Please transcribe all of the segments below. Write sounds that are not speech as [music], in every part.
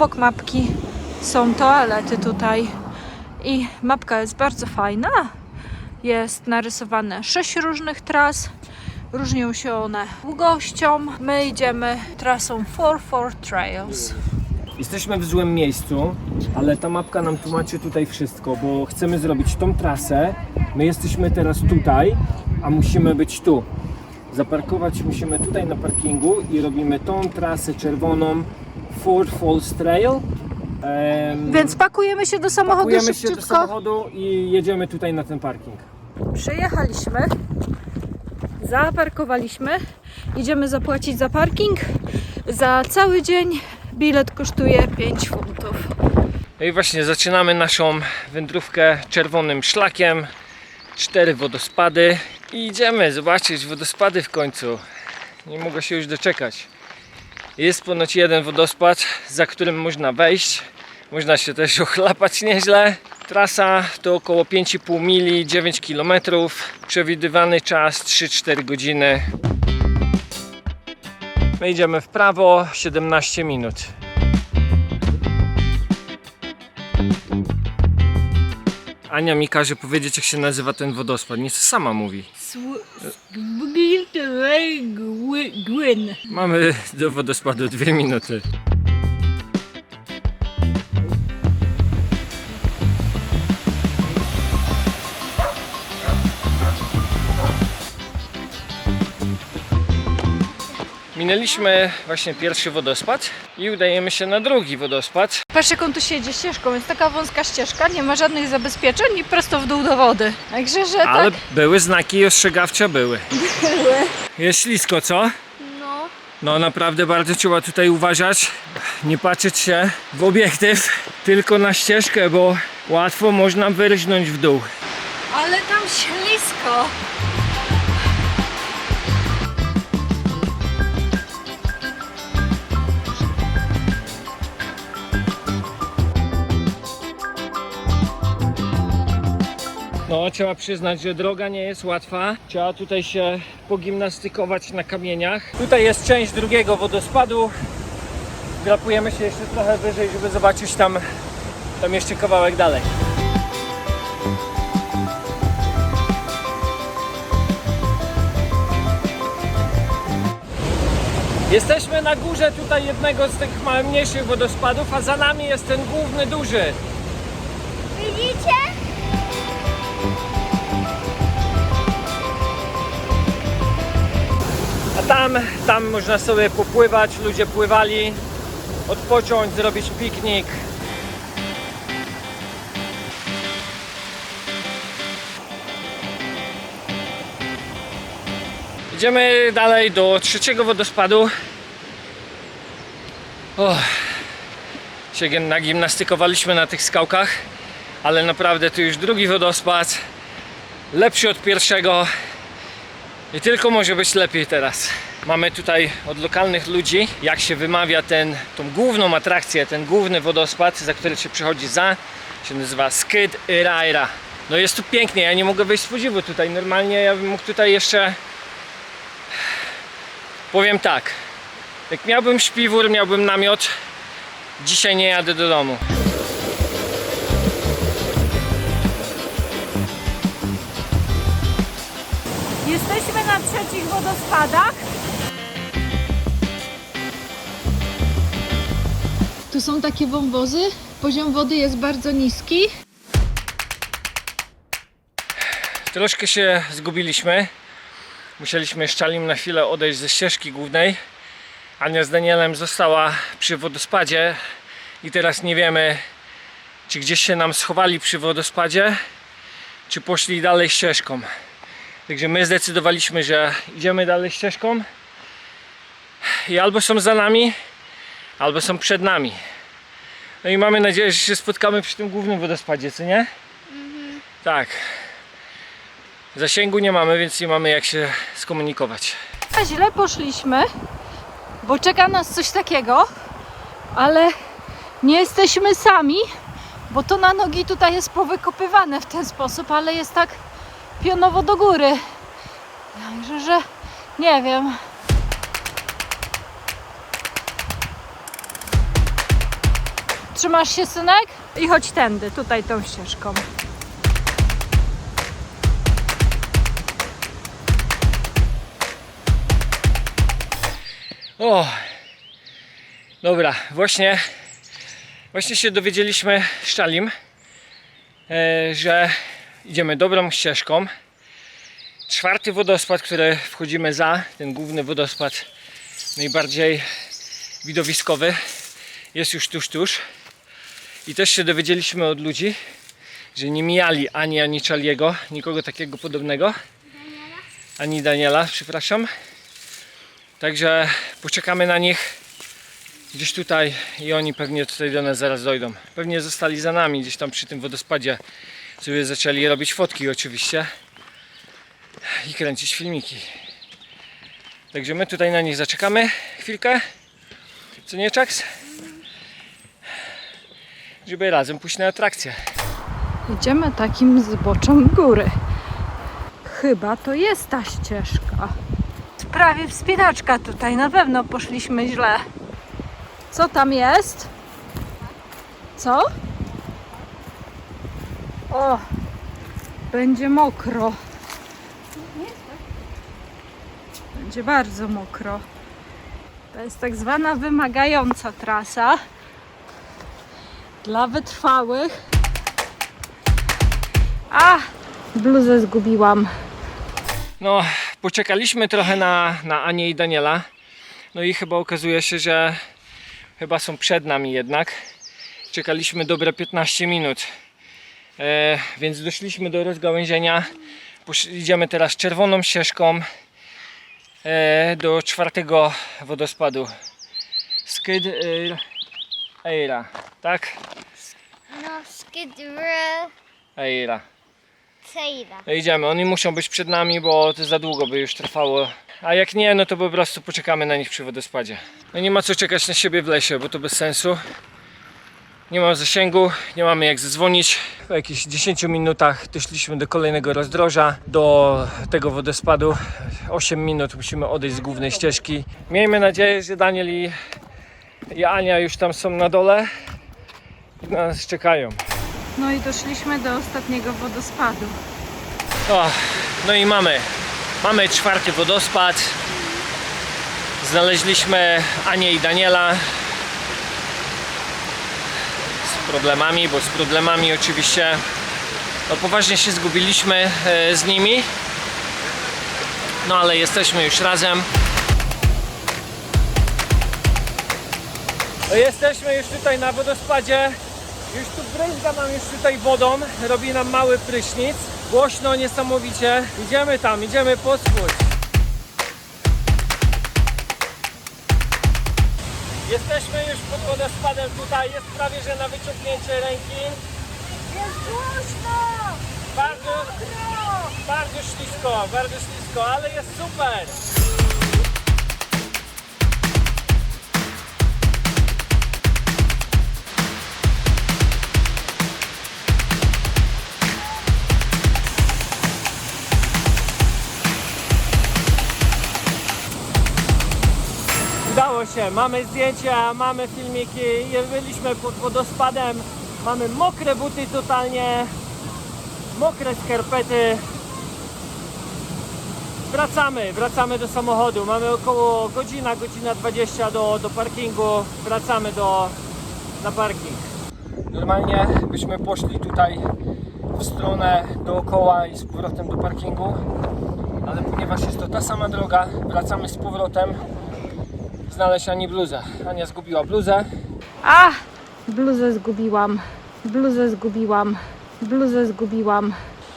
obok mapki są toalety tutaj i mapka jest bardzo fajna. Jest narysowane sześć różnych tras. Różnią się one długością. My idziemy trasą 4-4 Trails. Jesteśmy w złym miejscu, ale ta mapka nam tłumaczy tutaj wszystko, bo chcemy zrobić tą trasę. My jesteśmy teraz tutaj, a musimy być tu. Zaparkować musimy tutaj na parkingu i robimy tą trasę czerwoną Ford Falls Trail. Em, Więc pakujemy się do samochodu pakujemy się do szybciutko. samochodu i jedziemy tutaj na ten parking. Przyjechaliśmy, zaparkowaliśmy, idziemy zapłacić za parking. Za cały dzień bilet kosztuje 5 funtów. No i właśnie zaczynamy naszą wędrówkę czerwonym szlakiem. Cztery wodospady i idziemy zobaczyć wodospady w końcu. Nie mogę się już doczekać. Jest ponoć jeden wodospad, za którym można wejść. Można się też ochlapać nieźle. Trasa to około 5,5 mili, 9 km. Przewidywany czas 3-4 godziny. My idziemy w prawo 17 minut. Ania mi każe powiedzieć, jak się nazywa ten wodospad. Nie sama mówi. Gwyn. Mamy do wodospadu dwie minuty. Minęliśmy właśnie pierwszy wodospad i udajemy się na drugi wodospad. Patrz jak on tu siedzi ścieżką, jest taka wąska ścieżka, nie ma żadnych zabezpieczeń i prosto w dół do wody. Także, że Ale tak były znaki ostrzegawcze, były. były. Jest ślisko, co? No. No naprawdę bardzo trzeba tutaj uważać, nie patrzeć się w obiektyw, tylko na ścieżkę, bo łatwo można wyrżnąć w dół. Ale tam ślisko. No trzeba przyznać, że droga nie jest łatwa. Trzeba tutaj się pogimnastykować na kamieniach. Tutaj jest część drugiego wodospadu. Drapujemy się jeszcze trochę wyżej, żeby zobaczyć tam, tam jeszcze kawałek dalej. Jesteśmy na górze tutaj jednego z tych mniejszych wodospadów, a za nami jest ten główny duży. Widzicie? Tam, tam można sobie popływać, ludzie pływali, odpocząć, zrobić piknik. Idziemy dalej do trzeciego wodospadu. Och, się nagimnastykowaliśmy na tych skałkach, ale naprawdę to już drugi wodospad, lepszy od pierwszego. I tylko może być lepiej teraz. Mamy tutaj od lokalnych ludzi, jak się wymawia ten, tą główną atrakcję, ten główny wodospad, za który się przychodzi za, się nazywa Skid Iraira. No jest tu pięknie, ja nie mogę wyjść z podziwu tutaj. Normalnie ja bym mógł tutaj jeszcze... Powiem tak, jak miałbym śpiwór, miałbym namiot, dzisiaj nie jadę do domu. Trzecich wodospadach. Tu są takie wąwozy. Poziom wody jest bardzo niski. Troszkę się zgubiliśmy. Musieliśmy z Czalim na chwilę odejść ze ścieżki głównej. Ania z Danielem została przy wodospadzie i teraz nie wiemy, czy gdzieś się nam schowali przy wodospadzie, czy poszli dalej ścieżką. Także my zdecydowaliśmy, że idziemy dalej ścieżką i albo są za nami, albo są przed nami. No i mamy nadzieję, że się spotkamy przy tym głównym wodospadzie, co nie? Tak. Zasięgu nie mamy, więc nie mamy jak się skomunikować. A źle poszliśmy, bo czeka nas coś takiego, ale nie jesteśmy sami, bo to na nogi tutaj jest powykopywane w ten sposób, ale jest tak pionowo do góry. Także, że nie wiem. Zatrzymasz się, synek? I chodź tędy, tutaj tą ścieżką. O! Dobra, właśnie, właśnie się dowiedzieliśmy z e, że idziemy dobrą ścieżką. Czwarty wodospad, który wchodzimy za, ten główny wodospad, najbardziej widowiskowy, jest już tuż, tuż. I też się dowiedzieliśmy od ludzi, że nie mijali ani ani Czaliego, nikogo takiego podobnego, ani Daniela, przepraszam. Także poczekamy na nich gdzieś tutaj i oni pewnie tutaj do nas zaraz dojdą. Pewnie zostali za nami gdzieś tam przy tym wodospadzie. Sobie zaczęli robić fotki oczywiście i kręcić filmiki. Także my tutaj na nich zaczekamy chwilkę. Co nie, Czaks? Żeby razem pójść na atrakcję. Idziemy takim zboczem góry. Chyba to jest ta ścieżka. Prawie wspinaczka tutaj, na pewno poszliśmy źle. Co tam jest? Co? Będzie mokro. Będzie bardzo mokro. To jest tak zwana wymagająca trasa dla wytrwałych. A! Bluzę zgubiłam. No, poczekaliśmy trochę na, na Anię i Daniela. No i chyba okazuje się, że chyba są przed nami jednak. Czekaliśmy dobre 15 minut. E, więc doszliśmy do rozgałęzienia. Posz- idziemy teraz czerwoną ścieżką e, do czwartego wodospadu. Skid Eir- Eira, tak? No, Skid Row, Eira. Taylor. No idziemy, oni muszą być przed nami, bo to za długo by już trwało. A jak nie, no to po prostu poczekamy na nich przy wodospadzie. No nie ma co czekać na siebie w lesie, bo to bez sensu. Nie ma zasięgu, nie mamy jak zadzwonić. Po jakichś 10 minutach doszliśmy do kolejnego rozdroża, do tego wodospadu. 8 minut musimy odejść z głównej ścieżki. Miejmy nadzieję, że Daniel i, i Ania już tam są na dole i na nas czekają. No i doszliśmy do ostatniego wodospadu. O, no i mamy. Mamy czwarty wodospad. Znaleźliśmy Anię i Daniela. Problemami, bo z problemami oczywiście. No poważnie się zgubiliśmy e, z nimi. No ale jesteśmy już razem. Jesteśmy już tutaj na wodospadzie. Już tu bryzga nam już tutaj wodą, robi nam mały prysznic. Głośno, niesamowicie. Idziemy tam, idziemy posłuchać. Jesteśmy już pod wodospadem tutaj, jest prawie że na wyciągnięcie ręki. Jest głośno! Bardzo, bardzo ślisko, bardzo ślisko, ale jest super. Się, mamy zdjęcia, mamy filmiki, byliśmy pod wodospadem, mamy mokre buty totalnie, mokre skarpety. Wracamy, wracamy do samochodu. Mamy około godzina, godzina 20 do, do parkingu. Wracamy do, na parking. Normalnie byśmy poszli tutaj w stronę dookoła i z powrotem do parkingu. Ale ponieważ jest to ta sama droga, wracamy z powrotem znaleźć Ani bluzę. Ania zgubiła bluzę. A! Bluzę zgubiłam. Bluzę zgubiłam. Bluzę zgubiłam.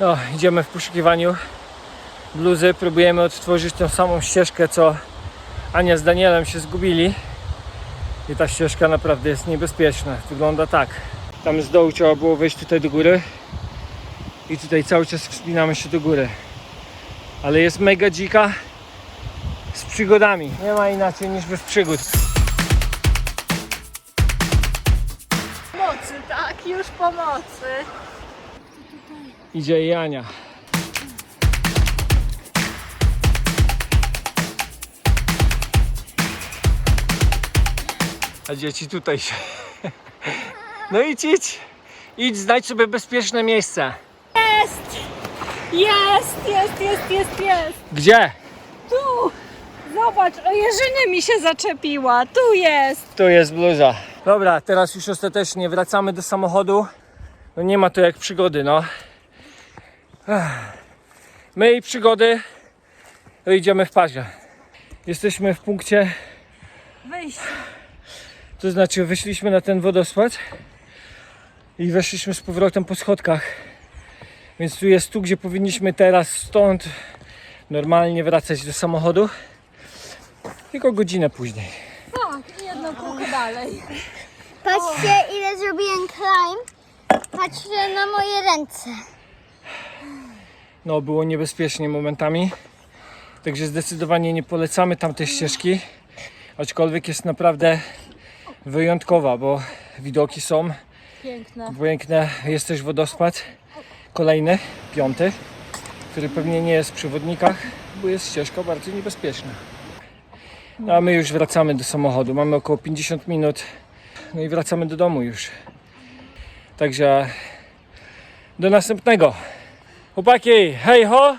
No, idziemy w poszukiwaniu bluzy. Próbujemy odtworzyć tą samą ścieżkę, co Ania z Danielem się zgubili. I ta ścieżka naprawdę jest niebezpieczna. Wygląda tak. Tam z dołu trzeba było wejść tutaj do góry. I tutaj cały czas wspinamy się do góry. Ale jest mega dzika z przygodami. Nie ma inaczej niż bez przygód. Pomocy, tak, już pomocy. Idzie i Ania. A dzieci tutaj się [laughs] No idź, idź. Idź, znajdź sobie bezpieczne miejsce. Jest! Jest, jest, jest, jest, jest! Gdzie? Tu! Zobacz, o jeżyny mi się zaczepiła. Tu jest! Tu jest bluza. Dobra, teraz już ostatecznie wracamy do samochodu. No nie ma to jak przygody, no. My i przygody to idziemy w parze. Jesteśmy w punkcie, Wyjść. to znaczy wyszliśmy na ten wodospad i weszliśmy z powrotem po schodkach. Więc tu jest tu, gdzie powinniśmy teraz stąd normalnie wracać do samochodu. Tylko godzinę później. Tak, i jedną kółkę dalej. Patrzcie, ile zrobiłem climb. Patrzcie na moje ręce. No, było niebezpiecznie momentami. Także zdecydowanie nie polecamy tamtej ścieżki. Aczkolwiek jest naprawdę wyjątkowa, bo widoki są Piękne. piękne. Jest też wodospad. Kolejny, piąty, który pewnie nie jest w przewodnikach, bo jest ścieżka bardzo niebezpieczna. No, a my już wracamy do samochodu. Mamy około 50 minut. No i wracamy do domu już. Także do następnego. Chłopaki, hej ho!